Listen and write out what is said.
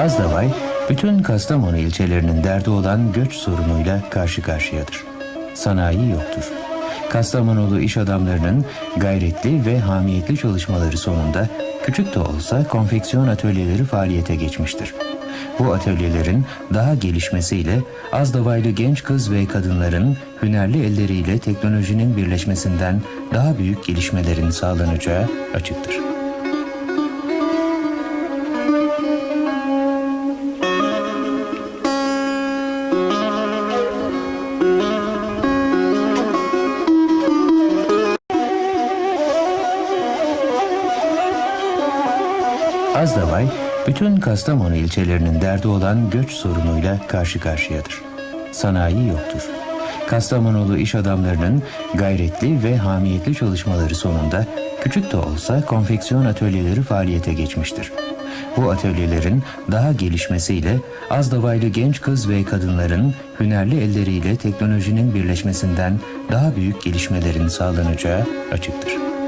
Azdavay, bütün Kastamonu ilçelerinin derdi olan göç sorunuyla karşı karşıyadır. Sanayi yoktur. Kastamonulu iş adamlarının gayretli ve hamiyetli çalışmaları sonunda küçük de olsa konfeksiyon atölyeleri faaliyete geçmiştir. Bu atölyelerin daha gelişmesiyle Azdavaylı genç kız ve kadınların hünerli elleriyle teknolojinin birleşmesinden daha büyük gelişmelerin sağlanacağı açıktır. Azdavay, bütün Kastamonu ilçelerinin derdi olan göç sorunuyla karşı karşıyadır. Sanayi yoktur. Kastamonulu iş adamlarının gayretli ve hamiyetli çalışmaları sonunda küçük de olsa konfeksiyon atölyeleri faaliyete geçmiştir. Bu atölyelerin daha gelişmesiyle Azdavaylı genç kız ve kadınların hünerli elleriyle teknolojinin birleşmesinden daha büyük gelişmelerin sağlanacağı açıktır.